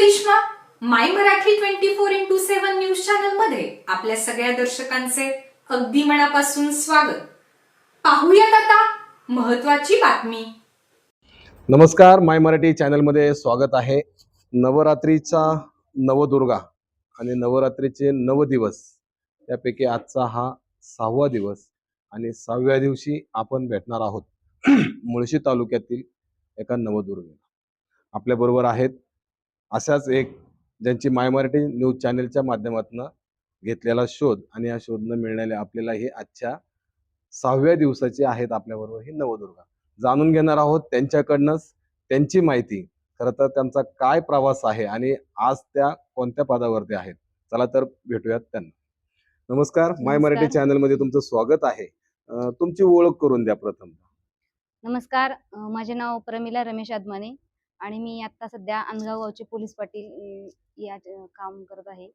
Karishma my Marathi twenty four into seven news चॅनलमध्ये आपल्या सगळ्या दर्शकांचे अगदी मनापासून स्वागत. पाहूयात आता महत्वाची बातमी. नमस्कार माय मराठी चॅनलमध्ये स्वागत आहे. नवरात्रीचा नवदुर्गा आणि नवरात्रीचे नव दिवस त्यापैकी आजचा हा सहावा दिवस आणि सहाव्या दिवशी आपण भेटणार आहोत. मुळशी तालुक्यातील एका नवदुर्गेला. आपल्याबरोबर आहेत अशाच एक ज्यांची माय मराठी न्यूज चॅनलच्या माध्यमातून घेतलेला शोध आणि या शोधनं मिळणारे आपल्याला हे आजच्या सहाव्या दिवसाचे आहेत आपल्याबरोबर ही नवदुर्गा. जाणून घेणार आहोत त्यांच्याकडनंच त्यांची माहिती. खरं तर त्यांचा काय प्रवास आहे आणि आज त्या कोणत्या पदावरती आहेत? चला तर भेटूयात त्यांना. नमस्कार माय मराठी. चॅनलमध्ये तुमचं स्वागत आहे. तुमची ओळख करून द्या प्रथम. नमस्कार माझे नाव प्रमिला रमेश आदमाने. आणि मी आता सध्या अनगाव गावचे पोलीस पाटील या काम करत आहे.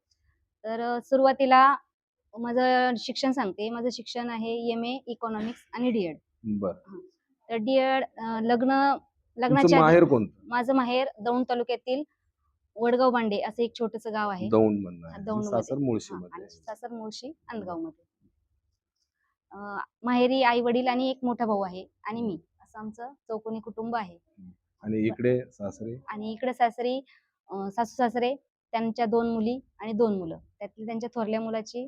तर सुरुवातीला माझं शिक्षण सांगते. माझं शिक्षण आहे एम ए इकॉनॉमिक्स आणि डी एड बर. तर डी एड लग्न लग्नाच्या माहेर कोणतं? माझं माहेर दौंड तालुक्यातील वडगाव बांडे असं एक छोटस गाव आहे. दौंड. दौंडमध्ये. सासर मुळशी मध्ये आणि सासर मुळशी अनगावमध्ये. माहेरी आई वडील आणि एक मोठा भाऊ आहे आणि मी. असं आमचं चौकोनी कुटुंब आहे. आणि इकडे सासरे. आणि इकडे सासरी सासू सासरे त्यांच्या दोन मुली आणि दोन मुलं. त्यातली त्यांच्या थोरल्या मुलाची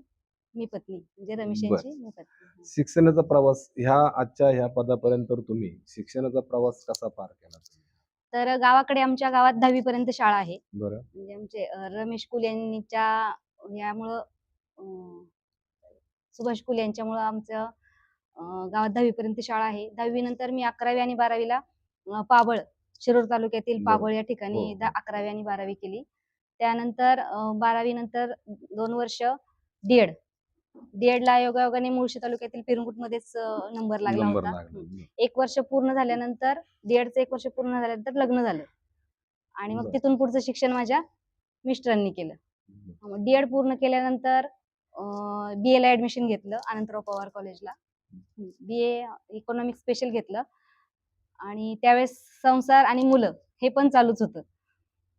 मी पत्नी म्हणजे रमेश. यांची मी पत्नी शिक्षणाचा प्रवास ह्या आजच्या ह्या पदापर्यंत तर तुम्ही शिक्षणाचा प्रवास कसा पार केला तर गावाकडे आमच्या गावात दहावी पर्यंत शाळा आहे. म्हणजे आमचे रमेश कुल यांच्या यामुळं सुभाष कुल यांच्यामुळं आमचं गावात दहावी पर्यंत शाळा आहे. दहावी नंतर मी अकरावी आणि बारावीला पाबळ शिरूर तालुक्यातील. पाबळ या हो, ठिकाणी हो. दा- अकरावी आणि बारावी केली. त्यानंतर बारावी नंतर दोन वर्ष डीएड डीएड ला योगायोगाने मुळशी तालुक्यातील पेरंगुट मध्येच नंबर लागला होता. एक वर्ष पूर्ण झाल्यानंतर डीएडचं एक वर्ष पूर्ण झाल्यानंतर लग्न झालं. आणि मग. तिथून पुढचं शिक्षण माझ्या मिस्टरांनी केलं. डीएड पूर्ण केल्यानंतर बी एला ऍडमिशन घेतलं अनंतराव पवार कॉलेजला बी ए इकॉनॉमिक्स स्पेशल घेतलं. आणि त्यावेळेस संसार आणि मुलं हे पण चालूच होतं.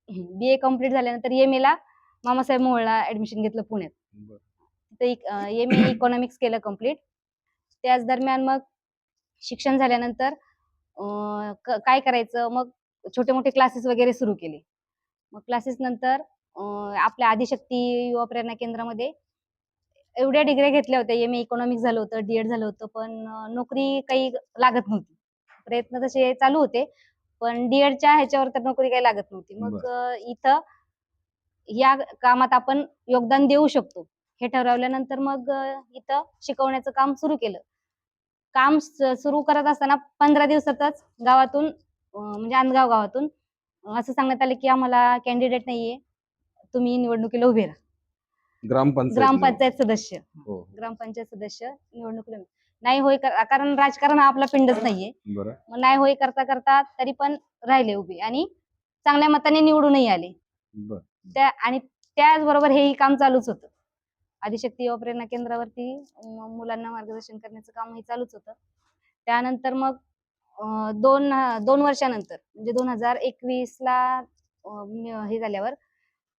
बी ए कंप्लीट झाल्यानंतर एम ला मामासाहेब मोहोळला ऍडमिशन घेतलं पुण्यात. तिथं एम ए इकॉनॉमिक्स केलं कंप्लीट त्याच दरम्यान मग शिक्षण झाल्यानंतर काय करायचं? मग छोटे मोठे क्लासेस वगैरे सुरू केले. मग क्लासेस नंतर आपल्या आदिशक्ती युवा प्रेरणा केंद्रामध्ये एवढ्या डिग्र्या घेतल्या होत्या. एम ए इकॉनॉमिक्स झालं होतं डीएड झालं होतं पण नोकरी काही लागत नव्हती. प्रयत्न तसे चालू होते. पण डीएडच्या ह्याच्यावर तर नोकरी काही लागत नव्हती. मग इथं या कामात आपण योगदान देऊ शकतो. हे ठरवल्यानंतर मग इथं शिकवण्याचं काम सुरू केलं. काम सुरू करत असताना पंधरा दिवसातच गावातून म्हणजे अंदगाव गावातून असं सांगण्यात आलं की आम्हाला कॅन्डिडेट नाहीये. तुम्ही निवडणुकीला उभे राहा. ग्रामपंचायत ग्रामपंचायत सदस्य. हो. ग्रामपंचायत सदस्य निवडणुकीला नाही होय कर- कारण राजकारण हा आपला पिंडच नाहीये. मग नाही होय करता करता तरी पण राहिले उभे आणि चांगल्या मताने निवडूनही आले. त्या आणि त्याचबरोबर हेही काम चालूच होतं. आदिशक्ती युवा प्रेरणा केंद्रावरती मुलांना मार्गदर्शन करण्याचं कामही चालूच होतं. त्यानंतर मग दोन दोन वर्षानंतर म्हणजे दोन हजार एकवीस ला हे झाल्यावर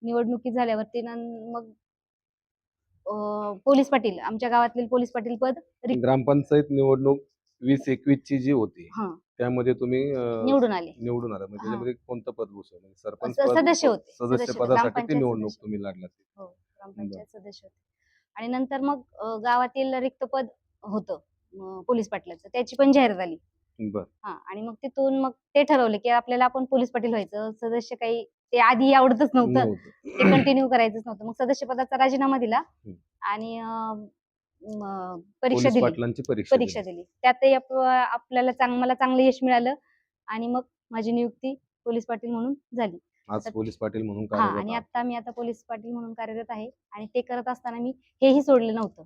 निवडणुकी झाल्यावरती मग पोलीस पाटील आमच्या गावातील पोलीस पाटील पद रिक्त- ग्रामपंचायत निवडणूक वीस एकवीस ची जी होती हा. त्यामध्ये तुम्ही अं, निवडून आले. निवडून आला. म्हणजे हा. त्याच्यामध्ये कोणतं पद भूषवलं म्हणजे सरपंच स- पद, सदस्य होते. सदस्य सदस्य, पदासाठी ती ग्रामपंचायत निवडणूक सदस्य. तुम्ही लढला हो ग्रामपंचायत सदस्य होते. आणि नंतर मग अं, गावातील रिक्त पद होतं अं, पोलीस पाटलाचं. त्याची पण जाहिरात आली बर. हा आणि मग तिथून मग ते ठरवले की आपल्याला आपण पोलीस पाटील व्हायचं. सदस्य काही ते आधी आवडतच नव्हतं. ते कंटिन्यू करायचंच नव्हतं मग सदस्य पदाचा राजीनामा दिला. आणि परीक्षा दिली परीक्षा दिली त्यातही आप- आपल्याला चांग मला चांगलं यश मिळालं आणि मग माझी नियुक्ती पोलीस पाटील म्हणून झाली. आज पोलीस पाटील म्हणून हा आणि. आता मी आता पोलीस पाटील म्हणून कार्यरत आहे आणि ते करत असताना मी हेही सोडलं नव्हतं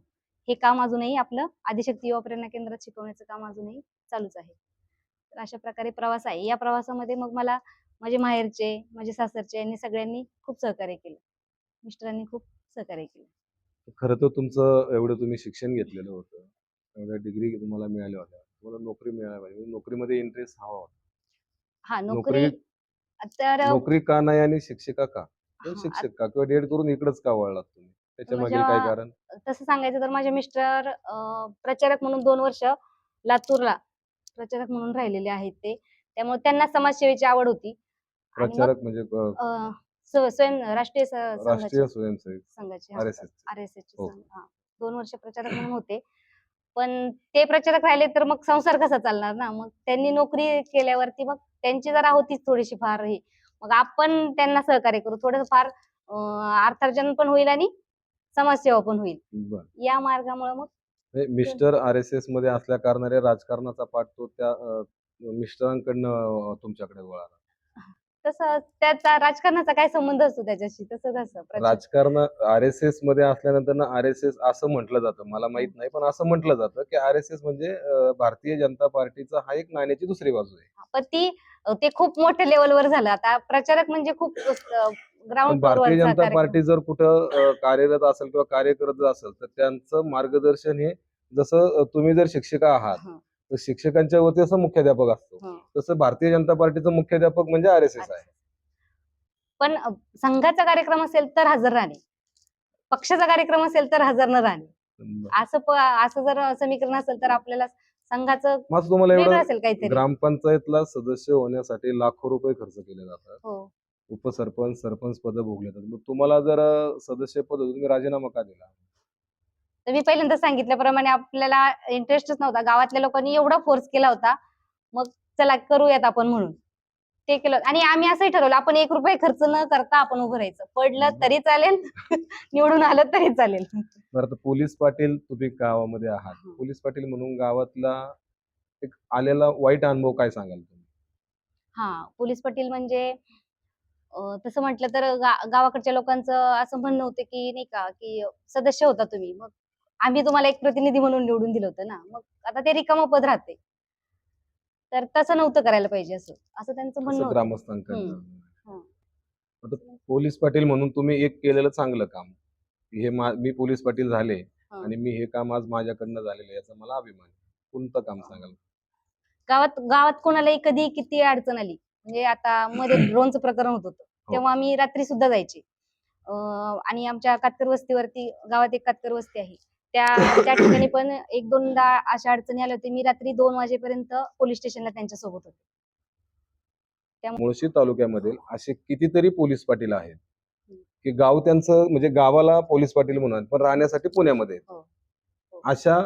हे काम अजूनही आपलं आदिशक्ती युवा प्रेरणा केंद्रात शिकवण्याचं काम अजूनही चालूच आहे तर अशा प्रकारे प्रवास आहे या प्रवासामध्ये मग मला माझे माहेरचे माझे सासरचे यांनी सगळ्यांनी खूप सहकार्य केलं. मिस्टरांनी खूप सहकार्य केलं. खरं तर तुमचं एवढं तुम्ही शिक्षण घेतलेलं होतं. एवढ्या डिग्री तुम्हाला मिळाल्या होत्या. तुम्हाला नोकरी मिळायला पाहिजे. नोकरीमध्ये इंटरेस्ट हवा होता. हा नोकरी तर नोकरी का नाही आणि शिक्षिका का? शिक्षक का किंवा डेड करून इकडेच का वळलात तुम्ही? त्याच्यामागे माझ्या- काय कारण? तसं सांगायचं तर माझे मिस्टर प्रचारक म्हणून दोन वर्ष लातूरला प्रचारक म्हणून राहिलेले आहेत ते. त्यामुळे त्यांना समाजसेवेची आवड होती. प्रचारक म्हणजे अ, अं, स्व- स्वयं राष्ट्रीय स- संघाचे. राष्ट्रीय स्वयंसेवक संघाचे R S S R S S हो. दोन वर्ष प्रचारक म्हणून होते. पण ते प्रचारक राहिले तर मग संसार कसा चालणार ना? मग त्यांनी नोकरी केल्यावरती मग त्यांची जरा होतीच थोडीशी फार हे. मग आपण त्यांना सहकार्य करू. थोडं फार अं, अर्थार्जन पण होईल आणि समाजसेवा पण होईल. बर. या मार्गामुळे मग मिस्टर आर एस एसमध्ये असल्या कारणाने राजकारणाचा पाठ तो त्या अ, मिस्टरांकडनं अ, तुमच्याकडे वळाला. तसं त्याचा राजकारणाचा काय संबंध असतो त्याच्याशी? तसं प्रचार- राजकारण आर एस एसमध्ये असल्यानंतर ना आर एस एस असं म्हटलं जातं. मला माहीत नाही पण असं म्हटलं जातं की आर एस एस म्हणजे भारतीय जनता पार्टीचा हा एक नाण्याची दुसरी बाजू आहे. पण ती ते खूप मोठ्या लेवलवर झालं. आता प्रचारक म्हणजे खूप ग्राउंड भारतीय जनता पार्टी जर कुठं कार्यरत असेल किंवा कार्य करत असेल तर त्यांचं मार्गदर्शन हे जसं तुम्ही जर शिक्षिका आहात तर शिक्षकांच्या वरती असं मुख्याध्यापक असतो. तसं भारतीय जनता पार्टीचं मुख्याध्यापक म्हणजे आर एस एस आहे. पण संघाचा कार्यक्रम असेल तर हजर राहणे पक्षाचा कार्यक्रम असेल तर हजर न राहणे. असं असं जर समीकरण असेल तर आपल्याला संघाचं तुम्हाला एवढं असेल काहीतरी. ग्रामपंचायतला सदस्य होण्यासाठी लाखो रुपये खर्च केले जातात. हो. उपसरपंच सरपंच पद भोगले जातात. मग तुम्हाला जर सदस्य पद होतं, तुम्ही राजीनामा का दिला? तर मी पहिल्यांदा सांगितल्याप्रमाणे आपल्याला इंटरेस्टच नव्हता. गावातल्या लोकांनी एवढा फोर्स केला होता. मग चला करूयात आपण म्हणून. ते केलं. आणि आम्ही असंही ठरवलं आपण एक रुपये खर्च न करता आपण उभं राहायचं. पडलं तरी चालेल निवडून आलं तरी चालेल. बरं पोलीस पाटील तुम्ही गावामध्ये आहात. पोलीस पाटील म्हणून गावातला एक आलेला वाईट अनुभव काय सांगाल तुम्ही? हा पोलीस पाटील म्हणजे तसं म्हटलं तर गा- गावाकडच्या लोकांचं असं म्हणणं होतं की नाही का की सदस्य होता तुम्ही. मग आम्ही तुम्हाला एक प्रतिनिधी म्हणून निवडून दिलं होतं ना. मग आता ते रिकामं पद राहते. तर तसं नव्हतं करायला पाहिजे असं. असं त्यांचं म्हणणं हं. आता पोलीस पाटील म्हणून तुम्ही एक केलेलं चांगलं काम. हे मा- पोलीस पाटील झाले हं. आणि मी हे काम आज माझ्याकडनं झालेलं आहे याचा मला अभिमान. कोणतं काम सांगाल? गावात गावात कोणालाही कधी किती अडचण आली म्हणजे आता मध्ये ड्रोनचं प्रकरण होत होतं. तेव्हा आम्ही रात्री सुद्धा जायचे. अं, आणि आमच्या कात्तर वस्तीवरती गावात एक कात्तर वस्ती आहे. त्या त्या ठिकाणी पण एक दोनदा अशा अडचणी आल्या होत्या मी रात्री दोन वाजेपर्यंत पोलीस स्टेशनला त्यांच्यासोबत होते मुळशी तालुक्यामधील असे कितीतरी पोलीस पाटील आहेत. की गाव त्यांचं म्हणजे गावाला पोलीस पाटील म्हणून पण राहण्यासाठी पुण्यामध्ये आहेत. हो. हो. अशा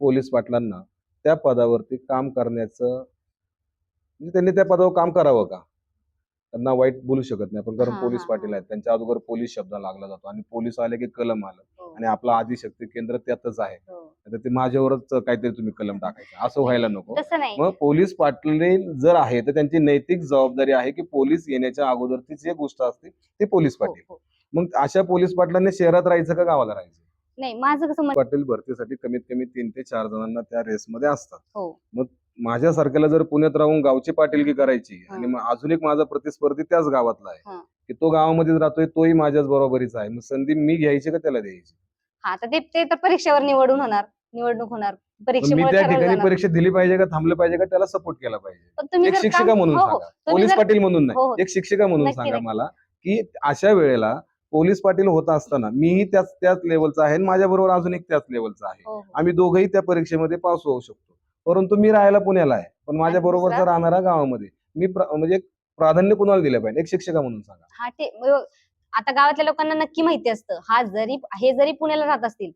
पोलीस पाटलांना त्या पदावरती काम करण्याचं म्हणजे त्यांनी त्या पदावर काम करावं का त्यांना वाईट बोलू शकत नाही पण कारण हा, पोलीस हा, पाटील. आहेत त्यांच्या अगोदर पोलीस शब्द लागला जातो आणि पोलीस आले की कलम आलं. आणि आपलं आदिशक्ती केंद्र त्यातच आहे. हो. आता ते माझ्यावरच काहीतरी तुम्ही कलम टाकायचं. असं व्हायला नको. मग पोलीस पाटील जर आहे तर त्यांची नैतिक जबाबदारी आहे की पोलीस येण्याच्या अगोदरची जी गोष्ट असते ती पोलीस हो, पाटील. हो. मग अशा पोलीस पाटलांनी शहरात राहायचं का गावाला राहायचं? नाही माझं कसं पाटील भरतीसाठी कमीत कमी तीन ते चार जणांना त्या रेसमध्ये असतात. हो. माझ्यासारख्याला जर पुण्यात राहून गावची पाटीलकी करायची हा. आणि मग अजून एक माझा प्रतिस्पर्धी त्याच गावातला हा. आहे की तो गावामध्येच राहतोय तोही माझ्याच बरोबरीचा आहे. मग संधी मी घ्यायची का त्याला द्यायची? हा तर ते ते तर परीक्षेवर निवडून होणार निवडणूक होणार मी त्या ठरवलं ठिकाणी जाणार. परीक्षा दिली पाहिजे का थांबलं पाहिजे का त्याला सपोर्ट केला पाहिजे पण तुम्ही एक जर शिक्षिका काम- म्हणून हो, हो. सांगा तुम्ही पोलीस जर- पाटील म्हणून हो, हो. नाही एक शिक्षिका म्हणून नक्की, सांगा नक्की. मला की अशा वेळेला पोलीस पाटील होत असताना मीही त्याच त्याच लेवलचा आहे आणि माझ्या बरोबर अजून एक त्याच लेवलचा आहे हो, हो. आम्ही दोघंही त्या परीक्षेमध्ये पास होऊ शकतो परंतु मी राहायला पुण्याला आहे पण माझ्या आणि बरोबरचा दुसरा? राहणारा गावामध्ये मी प्र- म्हणजे एक प्राधान्य कुणाला दिलं पाहिजे एक शिक्षिका म्हणून सांगा हा ते आता गावातल्या लोकांना नक्की माहिती असतं. हा जरी हे जरी पुण्याला राहत असतील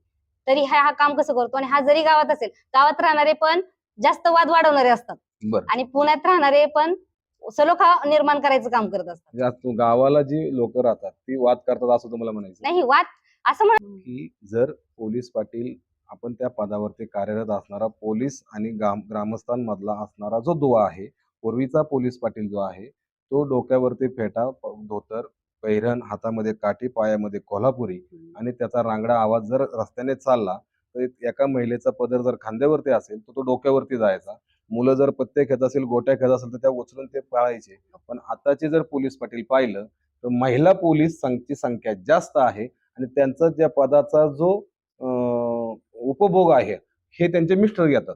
तरी हा हा काम कसं करतो? आणि हा जरी गावात असेल गावात राहणारे पण जास्त वाद वाढवणारे असतात. बरं. आणि पुण्यात राहणारे पण सलोखा निर्माण करायचं काम करत असतात. गावाला जी लोक राहतात ती वाद करतात असं तुम्हाला म्हणायचं नाही वाद असं म्हण की जर पोलीस पाटील आपण त्या पदावरती कार्यरत असणारा पोलीस आणि ग्राम ग्रामस्थांमधला असणारा जो दुवा आहे पूर्वीचा पोलीस पाटील जो आहे तो डोक्यावरती फेटा धोतर पैरण हातामध्ये काठी पायामध्ये कोल्हापुरी आणि त्याचा रांगडा आवाज जर रस्त्याने चालला तर एका महिलेचा पदर जर खांद्यावरती असेल तर तो डोक्यावरती जायचा. मुलं जर पत्ते खेळत असेल गोट्या खेळत असेल तर त्या उचलून ते पाळायचे. पण आताचे जर पोलीस पाटील पाहिलं तर महिला पोलीस संख्येची संख्या जास्त आहे आणि त्यांचा त्या पदाचा जो उपभोग आहे हे त्यांचे मिस्टर घेतात.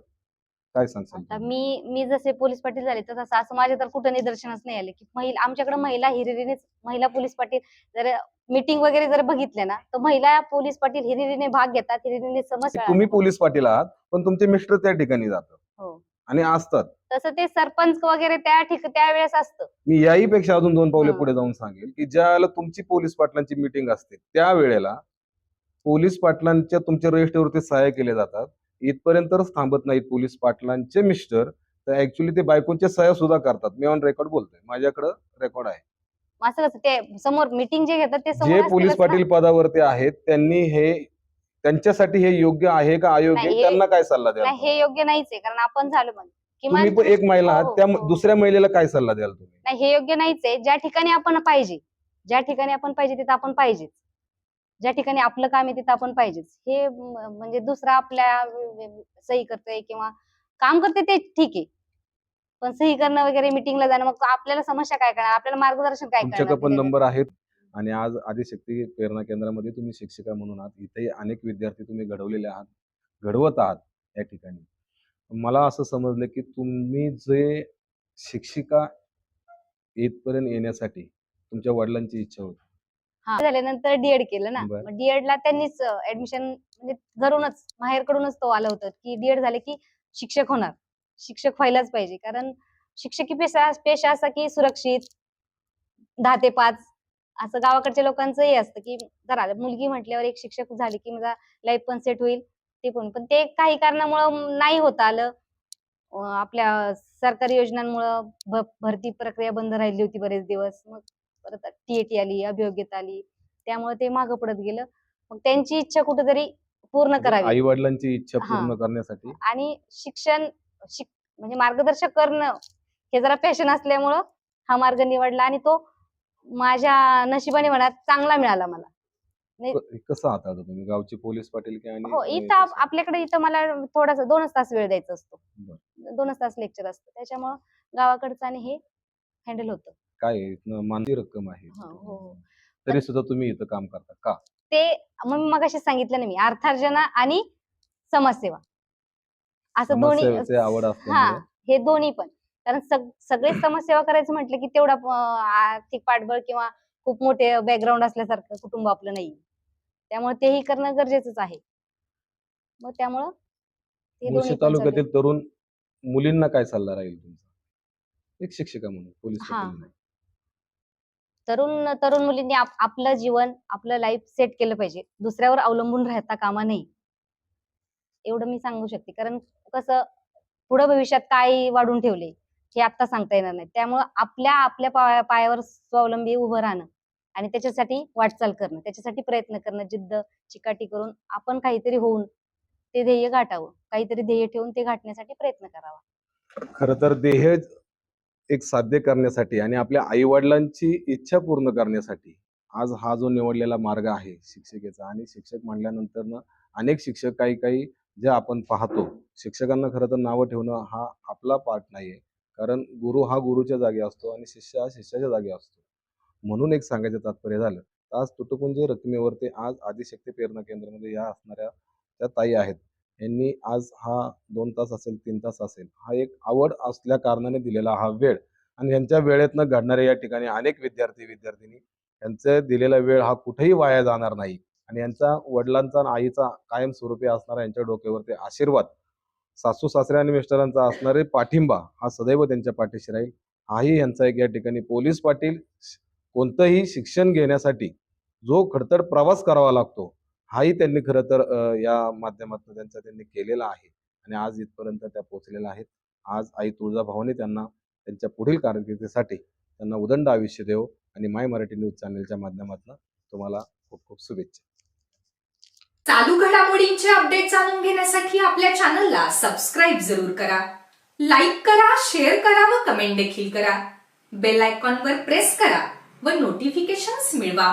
काय सांगसाल आता? मी मी जसे पोलीस पाटील झाले तर तसं असं माझ्या तर कुठं निदर्शनास नाही आले की महिला आमच्याकडे महिला हिरिरीने महिला पोलीस पाटील जर मीटिंग वगैरे जर बघितले ना तर महिला पोलीस पाटील हिरिरीने भाग घेतात हिरिरीने समस्या तुम्ही पोलीस पाटील आहात पण तुमचे मिस्टर त्या ठिकाणी जातात हो. आणि असतात तसं ते सरपंच वगैरे त्या ठिक त्यावेळेस असतं मी याही पेक्षा अजून दोन पावले हा. पुढे जाऊन सांगेल की ज्या वेळेला तुमची पोलीस पाटलांची मीटिंग असते त्या वेळेला पोलीस पाटलांच्या तुमच्या रजिस्टरवरती सहाय्य केले जातात इथपर्यंतच थांबत नाहीत पोलीस पाटलांचे मिस्टर. तर ऍक्च्युली ते बायकोचे सहाय्य सुद्धा करतात. मी ऑन रेकॉर्ड बोलतोय. माझ्याकडे रेकॉर्ड आहे. मग असं कसं? ते समोर मीटिंग जे घेतात ते समोर जे पोलीस असतीलच ना. पाटील पदावरती आहेत त्यांनी हे त्यांच्यासाठी हे योग्य आहे का अयोग्य नाही? हे- त्यांना काय सल्ला द्याल नाही हे योग्य नाहीच आहे. कारण आपण झालो पण तुम्ही पण एक महिला आहात. हो, त्या हो. दुसऱ्या महिलेला काय सल्ला द्याल तुम्ही? नाही हे योग्य नाहीच आहे. ज्या ठिकाणी आपण पाहिजे ज्या ठिकाणी आपण पाहिजे तिथं आपण पाहिजेच. ज्या ठिकाणी आपलं काम आहे तिथं आपण पाहिजेच. हे म्हणजे दुसरा आपल्या सही करतोय किंवा काम करते ते ठीक आहे. पण सही करणं वगैरे मिटिंगला जाणं मग आपल्याला समस्या काय करणार? आपल्याला मार्गदर्शन काय करणार? पण तिथे? नंबर आहेत आणि आज आदिशक्ती प्रेरणा केंद्रामध्ये तुम्ही शिक्षिका म्हणून आहात. इथेही अनेक विद्यार्थी तुम्ही घडवलेले आहात घडवत आहात या ठिकाणी. मला असं समजलं की तुम्ही जे शिक्षिका इथपर्यंत येण्यासाठी तुमच्या वडिलांची इच्छा होती झाल्यानंतर डीएड केलं ना. बरं. डीएड ला त्यांनीच ऍडमिशन म्हणजे घरूनच माहेरकडूनच तो आलं होतं की डीएड झाले की शिक्षक होणार. शिक्षक व्हायलाच पाहिजे. कारण शिक्षकी पेशा पेशा असा की सुरक्षित दहा ते पाच असं गावाकडच्या लोकांचं हे असतं की जरा मुलगी म्हटल्यावर एक शिक्षक झाली की माझा लाईफ पण सेट होईल ते पण. पण ते काही कारणामुळं नाही होता आलं. अं, आपल्या सरकारी योजनांमुळं भ- भरती प्रक्रिया बंद राहिली होती बरेच दिवस. मग परत टीएटी आली अभियोग्यता आली त्यामुळे ते मागं पडत गेलं. मग त्यांची इच्छा कुठेतरी पूर्ण करावी. आई वडिलांची इच्छा. पूर्ण करण्यासाठी? आणि शिक्षण शिक म्हणजे मार्गदर्शक करणं हे जरा पॅशन असल्यामुळं हा मार्ग निवडला आणि तो माझ्या नशिबाने म्हणा चांगला मिळाला मला. कसं हाताळता तुम्ही? गावचे पोलीस पाटील की हो इथं? आपल्याकडे इथं मला थोडासा दोनच तास वेळ द्यायचा असतो. दोनच तास लेक्चर असतं. त्याच्यामुळं गावाकडचं आणि हे हँडल होतं. काय आहे? मानसी रक्कम आहे हो, हो, हो. तरी सुद्धा तुम्ही इथं काम करता का ते मग मी मगाशी सांगितलं ना मी अर्थार्जन आणि समाजसेवा असं दोन्ही आवड हा असल्यामुळे हे दोन्ही पण कारण सग सगळे समाजसेवा करायचं म्हटलं की तेवढा आर्थिक पाठबळ किंवा खूप मोठे बॅकग्राऊंड असल्यासारखं कुटुंब आपलं नाही त्यामुळे तेही करणं गरजेचंच आहे मग त्यामुळं ते दोन्ही मुळशी पण चालू आहे. तालुक्यातील तरुण मुलींना काय सल्ला राहील तुमचा एक शिक्षिका म्हणून पोलीस हा. पाटील म्हणून. तरुण तरुण मुलींनी आप- आपलं जीवन आपलं लाईफ सेट केलं पाहिजे. दुसऱ्यावर अवलंबून राहता कामा नाही एवढं मी सांगू शकते. कारण कसं पुढे भविष्यात काय वाढून ठेवले हे आता सांगता येणार नाही. त्यामुळं आपल्या आपल्या पायावर स्वावलंबी उभं राहणं आणि त्याच्यासाठी वाटचाल करणं त्याच्यासाठी प्रयत्न करणं जिद्द चिकाटी करून आपण काहीतरी होऊन ते ध्येय गाठावं. काहीतरी ध्येय ठेवून ते गाठण्यासाठी प्रयत्न करावा. खर तर ध्येय एक साध्य करण्यासाठी आणि आपल्या आईवडिलांची इच्छा पूर्ण करण्यासाठी आज हा जो निवडलेला मार्ग आहे शिक्षिकेचा आणि शिक्षक म्हणल्यानंतर अनेक शिक्षक काही काही जे आपण पाहतो शिक्षकांना खरं तर नावं ठेवणं हा आपला पार्ट नाहीये. कारण गुरु हा गुरुच्या जागी असतो आणि शिष्य हा शिष्याच्या जागी असतो. म्हणून एक सांगायचं तात्पर्य झालं. आज तुटपुंज रकमेवरती आज आदिशक्ती प्रेरणा केंद्रामध्ये या असणाऱ्या त्या ताई आहेत यांनी आज हा दोन तास असेल तीन तास असेल हा एक आवड असल्या कारणाने दिलेला हा वेळ. आणि यांच्या वेळेतनं घडणारे या ठिकाणी अनेक विद्यार्थी विद्यार्थिनी यांचा दिलेला वेळ हा कुठेही वाया जाणार नाही. आणि यांचा वडिलांचा आणि आईचा कायमस्वरूपी असणारा यांच्या डोक्यावरती आशीर्वाद सासू सासरे आणि मिस्टरांचा असणारे पाठिंबा हा सदैव त्यांच्या पाठीशी राहील. हाही यांचा एक या ठिकाणी पोलीस पाटील कोणतंही शिक्षण घेण्यासाठी जो खडतर प्रवास करावा लागतो हाही त्यांनी खरं तर या माध्यमातून त्यांचा त्यांनी केलेला आहे. आणि आज इथपर्यंत त्या पोहोचलेल्या आहेत. आज आई तुळजाभावाने त्यांना त्यांच्या पुढील कारकिर्दीसाठी त्यांना उदंड आयुष्य देव आणि माय मराठी न्यूज चॅनलच्या माध्यमातून तुम्हाला खूप खूप शुभेच्छा. चालू घडामोडींचे अपडेट जाणून घेण्यासाठी आपल्या चॅनलला सबस्क्राईब जरूर करा. लाईक करा शेअर करा व कमेंट देखील करा. बेल आयकॉनवर प्रेस करा व नोटिफिकेशन्स मिळवा.